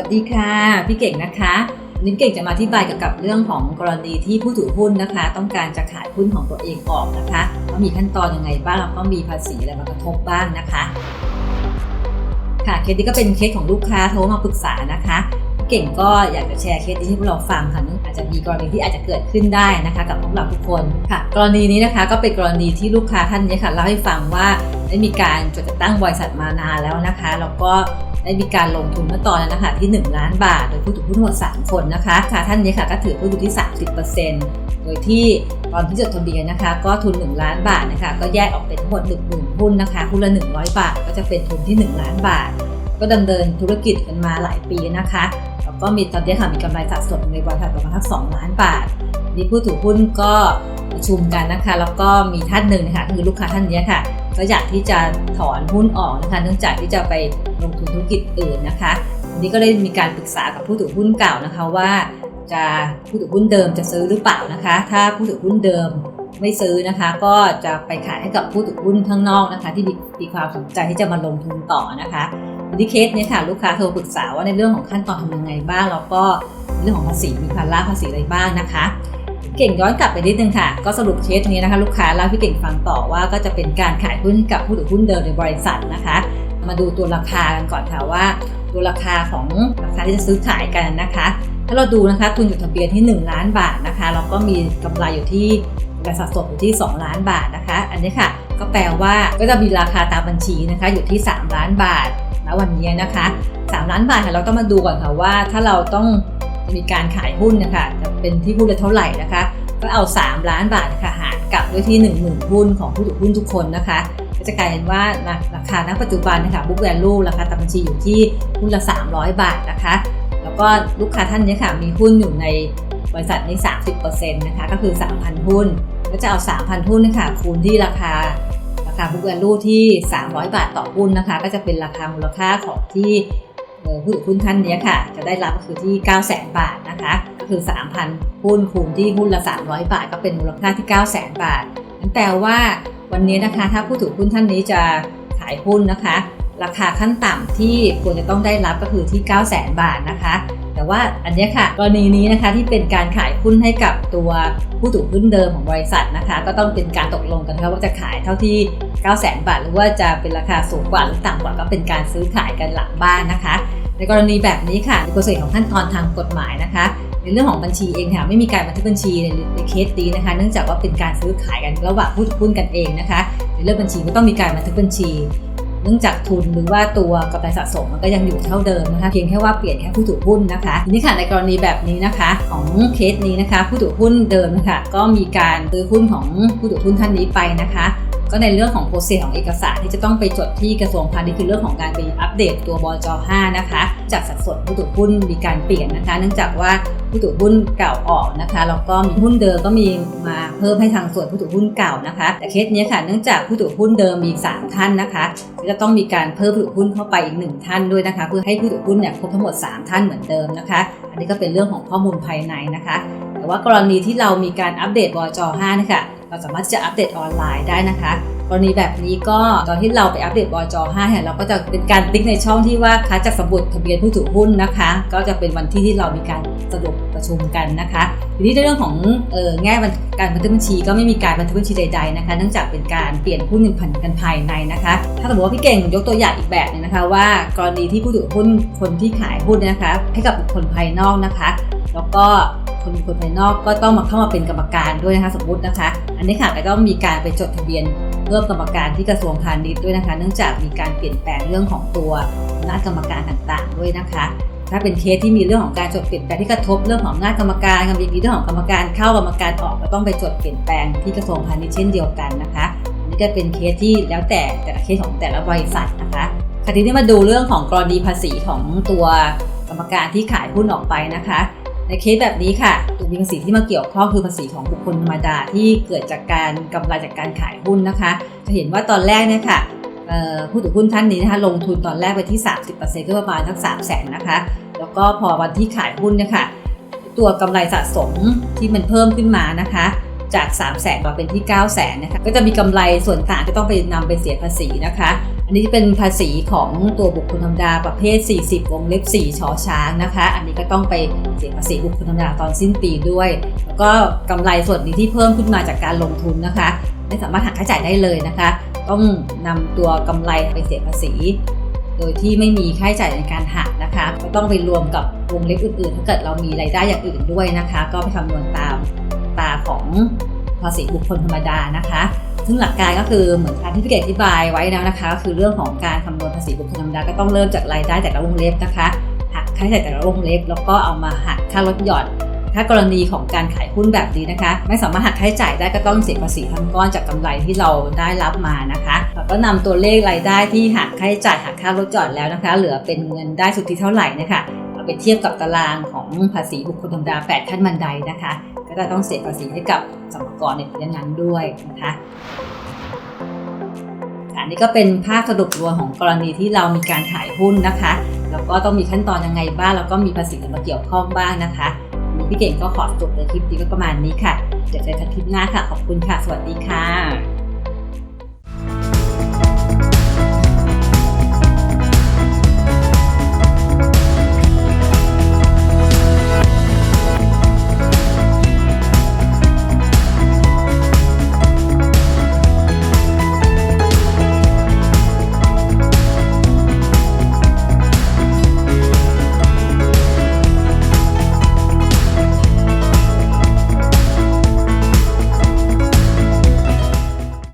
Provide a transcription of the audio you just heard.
วัสดีค่ะ พี่เก่งนะคะนนี้เก่งจะมาอธิบายเกี่ยวกับเรื่องของกรณีที่ผู้ถือหุ้นนะคะ ต้องการจะขายหุ้นของตัวเองออกนะคะว่ามีขั้นตอนยังไงบ้างแล้วก็มีภาษีอะไรมากระทบบ้างนะคะ ค่ะเคสนี้ก็เป็นเคสของลูกค้าโทรมาปรึกษานะคะเก่งก็อยากจะแชร์เคสนี้ให้พวกเราฟังค่ะอาจจะมีกรณีที่อาจจะเกิดขึ้นได้นะคะ กับพวกเราทุกคนค่ะ กรณีนี้นะคะก็เป็นกรณีที่ลูกค้าท่านนี้ค่ะเล่าให้ฟังว่าได้มีการจดจัดตั้งบริษัทมานานแล้วนะคะแล้วก็ ได้มีการลงทุนเมื่อตอนนั้นนะคะที่ 1 ล้านบาท โดยผู้ถือหุ้นทั้งหมด 3 คนนะคะค่ะท่านนี้ค่ะก็ถือหุ้นอยู่ที่ 30%โดยที่ตอนที่จดทะเบียนนะคะ ก็ทุน 1 ล้านบาทนะคะก็แยกออกเป็นทั้งหมด1 0,000หุ้นนะคะหุ้นละ100 บาท ก็จะเป็นทุนที่ 1 ล้านบาท ก็ดำเนินธุรกิจกันมาหลายปีนะคะแล้วก็มีตอนนี้ค่ะมีกำไรสะสมในบริษัทประมาณทั้ง2ล้านบาทนี่ผู้ถือหุ้นก็ประชุมกันนะคะ แล้วก็มีท่านหนึ่งนะคะคือลูกค้าท่านนี้ค่ะ ก็อยากที่จะถอนหุ้นออกนะคะเนื่องจากที่จะไปลงทุนธุรกิจอื่นนะคะทีนี้ก็ได้มีการปรึกษากับผู้ถือหุ้นเก่านะคะว่าจะผู้ถือหุ้นเดิมจะซื้อหรือเปล่านะคะ ถ้าผู้ถือหุ้นเดิมไม่ซื้อนะคะ ก็จะไปขายให้กับผู้ถือหุ้นข้างนอกนะคะ ที่มีความสนใจที่จะมาลงทุนต่อนะคะในที่เคสเนี้ค่ะลูกค้าโทรปรึกษาว่าในเรื่องของขั้นตอนทำยังไงบ้างแล้วก็เรื่องของภาษีมีภาระภาษีอะไรบ้างนะคะ เก่งย้อนกลับไปนิดนึงค่ะ ก็สรุปเคสนี้นะคะ ลูกค้าเล่าพี่เก่งฟังต่อว่าก็จะเป็นการขายหุ้นกับผู้ถือหุ้นเดิมในบริษัทนะคะ มาดูตัวราคากันก่อนค่ะว่าตัวราคาของราคาที่จะซื้อขายกันนะคะ ถ้าเราดูนะคะทุนจดทะเบียนที่ 1 ล้านบาทนะคะแล้วก็มีกำไรอยู่ที่กำไรสะสมอยู่ที่ 2 ล้านบาทนะคะ อันนี้ค่ะก็แปลว่าก็จะมีราคาตามบัญชีนะคะอยู่ที่ 3 ล้านบาทณวันนี้นะคะ 3 ล้านบาทค่ะเราต้องมาดูก่อนค่ะว่าถ้าเราต้อง มีการขายหุ้นนะคะจะเป็นที่หุ้นละเท่าไหร่นะคะ ก็เอา 3 ล้านบาทค่ะหารกับด้วยที่ 1 0,000 หุ้นของผู้ถือหุ้นทุกคนนะคะ ก็จะกลายเป็นว่าราคาณปัจจุบันนะคะบุ๊กแวลูราคาตามบัญชีอยู่ที่หุ้นละ 300 บาทนะคะ แล้วก็ลูกค้าท่านนี้ค่ะมีหุ้นอยู่ในบริษัทนี้ 30%นะคะก็คือ 3,000 หุ้น ก็จะเอา 3,000 หุ้นนะคะคูณที่ราคาราคาบุ๊กแวลูที่ 300 บาทต่อหุ้นนะคะ ก็จะเป็นราคามูลค่าของที่ ผู้ถือหุ้นท่านนี้ค่ะ จะได้รับก็คือที่ 9 0 0 0 0 0 บาทนะคะ ก็คือ 3,000 หุ้นคูณที่หุ้นละ 300 บาท ก็เป็นมูลค่าที่ 9 0 0 0 0 0บาทนั่นแปลว่าวันนี้นะคะถ้าผู้ถือหุ้นท่านนี้จะขายหุ้นนะคะ ราคาขั้นต่ำที่ควรจะต้องได้รับก็คือที่ 9 0 0 0 0 0 บาทนะคะ แต่ว่าอันนี้ค่ะกรณีนี้นะคะที่เป็นการขายหุ้นให้กับตัวผู้ถือหุ้นเดิมของบริษัทนะคะ ก็ต้องเป็นการตกลงกันนะคะว่าจะขายเท่าที่ 9 0 0 0 0 0บาท หรือว่าจะเป็นราคาสูงกว่าหรือต่ำกว่าก็เป็นการซื้อขายกันหลังบ้านนะคะ ในกรณีแบบนี้ค่ะในโปรเซสของขั้นตอนทางกฎหมายนะคะในเรื่องของบัญชีเองค่ะไม่มีการบันทึกบัญชีในในเคสนี้นะคะ เนื่องจากว่าเป็นการซื้อขายกันระหว่างผู้ถือหุ้นกันเองนะคะในเรื่องบัญชีก็ต้องมีการบันทึกบัญชี เนื่องจากทุนหรือว่าตัวกำไรสะสมมันก็ยังอยู่เท่าเดิมนะคะเพียงแค่ว่าเปลี่ยนแค่ผู้ถือหุ้นนะคะทีนี้ค่ะในกรณีแบบนี้นะคะ ของเคสนี้นะคะ ผู้ถือหุ้นเดิมนะคะก็มีการซื้อหุ้นของผู้ถือหุ้นท่านนี้ไปนะคะ ก็ในเรื่องของโปรเซสของเอกสารที่จะต้องไปจดที่กระทรวงพาณิชย์คือเรื่องของการไปอัปเดตตัวบจ5นะคะจากสัดส่วนผู้ถือหุ้นมีการเปลี่ยนนะคะ เนื่องจากว่าผู้ถือหุ้นเก่าออกนะคะแล้วก็มีหุ้นเดิมก็มีมาเพิ่มให้ทางส่วนผู้ถือหุ้นเก่านะคะ แต่เคสนี้ค่ะเนื่องจากผู้ถือหุ้นเดิมมี 3 ท่านนะคะก็จะต้องมีการเพิ่มผู้ถือหุ้นเข้าไปอีกหนึ่งท่านด้วยนะคะ เพื่อให้ผู้ถือหุ้นเนี่ยครบทั้งหมด 3 ท่านเหมือนเดิมนะคะ อันนี้ก็เป็นเรื่องของข้อมูลภายในนะคะ แต่ว่ากรณีที่เรามีการอัปเดตบจ5นะคะ เราสามารถจะอัปเดตออนไลน์ได้นะคะกรณีแบบนี้ก็ตอนที่เราไปอัปเดตบจ5เนี่ยเราก็จะเป็นการติ๊กในช่องที่ว่าค้าจากสมุดทะเบียนผู้ถือหุ้นนะคะ ก็จะเป็นวันที่ที่เรามีการสรุปประชุมกันนะคะทีนี้ในเรื่องของเออแง่การบันทึกบัญชีก็ไม่มีการบันทึกบัญชีใดๆนะคะเนื่องจากเป็นการเปลี่ยนหุ้นพันกันภายในนะคะ ถ้าสมมติว่าพี่เก่งยกตัวอย่างอีกแบบนึงนะคะ ว่ากรณีที่ผู้ถือหุ้นคนที่ขายหุ้นนะคะ ให้กับบุคคลภายนอกนะคะ แล้วก็ คนบุคคลภายนอกก็ต้องมาเข้ามาเป็นกรรมการด้วยนะคะสมมตินะคะ อันนี้ค่ะก็ต้องมีการไปจดทะเบียนเพิ่มกรรมการที่กระทรวงพาณิชย์ด้วยนะคะ เนื่องจากมีการเปลี่ยนแปลงเรื่องของตัวอำนาจกรรมการต่างๆ ด้วยนะคะ ถ้าเป็นเคสที่มีเรื่องของการจดเปลี่ยนแปลงที่กระทบเรื่องของอำนาจกรรมการกับมีเรื่องของกรรมการเข้ากรรมการออกก็ต้องไปจดเปลี่ยนแปลงที่กระทรวงพาณิชย์เช่นเดียวกันนะคะอันนี้ก็เป็นเคสที่แล้วแต่แต่ละเคสของแต่ละบริษัทนะคะคราวนี้มาดูเรื่องของกรณีภาษีของตัวกรรมการที่ขายหุ้นออกไปนะคะ ในเคสแบบนี้ค่ะตัวภาษีที่มาเกี่ยวข้องคือภาษีของบุคคลธรรมดาที่เกิดจากการกำไรจากการขายหุ้นนะคะ จะเห็นว่าตอนแรกเนี่ยค่ะผู้ถือหุ้นท่านนี้นะคะลงทุนตอนแรกไปที่ 30%ก็ประมาณทั้ง3 0 0แสนนะคะ แล้วก็พอวันที่ขายหุ้นเนี่ยค่ะตัวกำไรสะสมที่มันเพิ่มขึ้นมานะคะจาก 3 0 0แสนมาเป็นที่ 9 0 0แสนนะคะก็จะมีกำไรส่วนต่างที่ต้องไปนำไปเสียภาษีนะคะ อันนี้เป็นภาษีของตัวบุคคลธรรมดาประเภท 40 วงเล็บ 4ชอช้างนะคะ อันนี้ก็ต้องไปเสียภาษีบุคคลธรรมดาตอนสิ้นปีด้วย แล้วก็กำไรส่วนนี้ที่เพิ่มขึ้นมาจากการลงทุนนะคะ ไม่สามารถหักค่าใช้จ่ายได้เลยนะคะ ต้องนำตัวกำไรไปเสียภาษี โดยที่ไม่มีค่าใช้จ่ายในการหักนะคะ ก็ต้องไปรวมกับวงเล็บอื่นๆ ถ้าเกิดเรามีรายได้อย่างอื่นด้วยนะคะ ก็ไปคำนวณตามตาของภาษีบุคคลธรรมดานะคะ ซึ่งหลักการก็คือเหมือนการที่พี่เกดอธิบายไว้แล้วนะคะก็คือเรื่องของการคำนวณภาษีบุคคลธรรมดาก็ต้องเริ่มจากรายได้แต่ละวงเล็บนะคะหักค่าใช้จ่ายแต่ละวงเล็บ แล้วก็เอามาหักค่าลดหย่อนถ้ากรณีของการขายหุ้นแบบนี้นะคะ ไม่สามารถหักค่าใช้จ่ายได้ก็ต้องเสียภาษีทั้งก้อนจากกำไรที่เราได้รับมานะคะแล้วก็นำตัวเลขรายได้ที่หักค่าใช้จ่ายหักค่าลดหย่อนแล้วนะคะ เหลือเป็นเงินได้สุทธิเท่าไหร่นะคะเอาไปเทียบกับตารางของภาษีบุคคลธรรมดา 8 ขั้นบันไดนะคะ ก็จะต้องเสียภาษีให้กับสมรกรในปีนั้นๆด้วยนะคะค่ะนี่ก็เป็นภาพสรุปรวมของกรณีที่เรามีการขายหุ้นนะคะ แล้วก็ต้องมีขั้นตอนยังไงบ้างแล้วก็มีภาษีมาเกี่ยวข้องบ้างนะคะมีพี่เก่งก็ขอจบในคลิปนี้ก็ประมาณนี้ค่ะ เดี๋ยวเจอกันคลิปหน้าค่ะ ขอบคุณค่ะ สวัสดีค่ะ